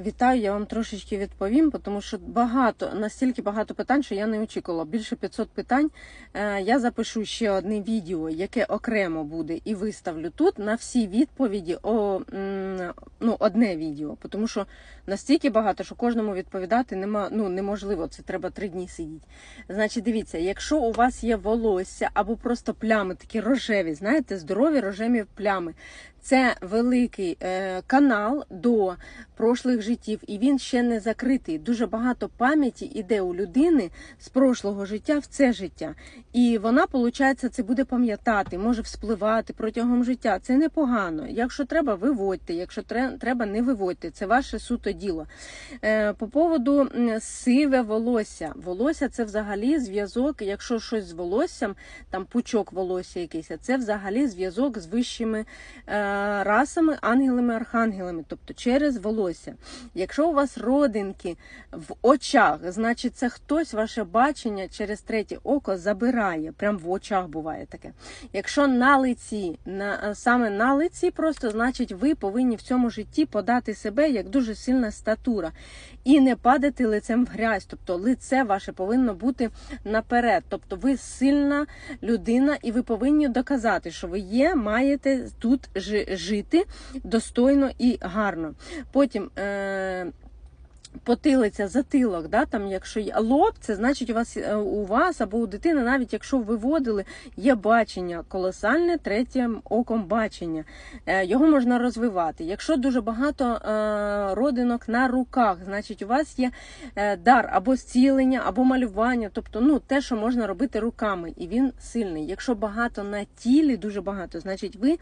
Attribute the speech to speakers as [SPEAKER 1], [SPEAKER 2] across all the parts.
[SPEAKER 1] Вітаю, я вам трошечки відповім, тому що багато, настільки багато питань, що я не очікувала. Більше 500 питань. Е, Я запишу ще одне відео, яке окремо буде, і виставлю тут на всі відповіді о, ну, одне відео, тому що настільки багато, що кожному відповідати нема, ну, неможливо. Це треба три дні сидіти. Значить, дивіться, якщо у вас є волосся або просто плями, такі рожеві, знаєте, здорові рожеві плями. Це великий е, канал до прошлих життів, і він ще не закритий. Дуже багато пам'яті іде у людини з прошлого життя в це життя. І вона, виходить, це буде пам'ятати, може вспливати протягом життя. Це непогано. Якщо треба, виводьте. Якщо треба, не виводьте. Це ваше суто діло. Е, по поводу сиве волосся. Волосся це взагалі зв'язок. Якщо щось з волоссям, там пучок волосся якийсь, це взагалі зв'язок з вищими е, расами, ангелами, архангелами, тобто через волосся. Якщо у вас родинки в очах, значить це хтось ваше бачення через третє око забирає. Прям в очах буває таке. Якщо на лиці, на, саме на лиці, просто значить ви повинні в цьому житті подати себе як дуже сильна статура і не падати лицем в грязь. Тобто лице ваше повинно бути наперед. Тобто ви сильна людина, і ви повинні доказати, що ви є, маєте тут жи- жити достойно і гарно. Потім. Е- Потилиця, затилок, да, там, якщо є лоб, це значить у вас е, у вас або у дитини, навіть якщо виводили, є бачення, колосальне третім оком бачення. Е, Його можна розвивати. Якщо дуже багато е, родинок на руках, значить у вас є дар або зцілення, або малювання, тобто ну, те, що можна робити руками, і він сильний. Якщо багато на тілі, дуже багато, значить ви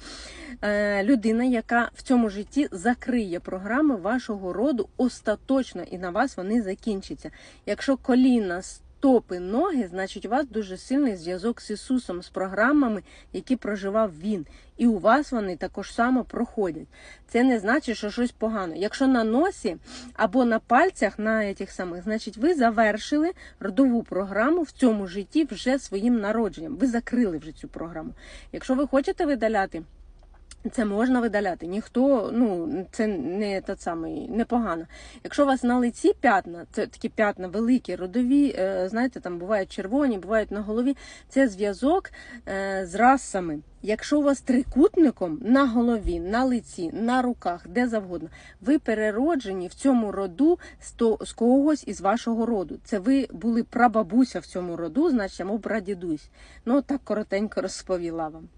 [SPEAKER 1] людина, яка в цьому житті закриє програми вашого роду остаточно, і на вас вони закінчаться. Якщо коліна, стопи, ноги, значить у вас дуже сильний зв'язок з Ісусом, з програмами, які проживав Він. І у вас вони також само проходять. Це не значить, що щось погано. Якщо на носі або на пальцях, на тих самих, значить ви завершили родову програму в цьому житті вже своїм народженням. Ви закрили вже цю програму. Якщо ви хочете видаляти. Це можна видаляти. Ніхто, ну це не те самий непогано. Якщо у вас на лиці п'ятна, це такі п'ятна великі, родові, е, знаєте, там бувають червоні, бувають на голові. Це зв'язок е, з расами. Якщо у вас трикутником на голові, на лиці, на руках, де завгодно, ви перероджені в цьому роду з когось із вашого роду. Це ви були прабабуся в цьому роду, значить, або прадідусь. Ну так коротенько розповіла вам.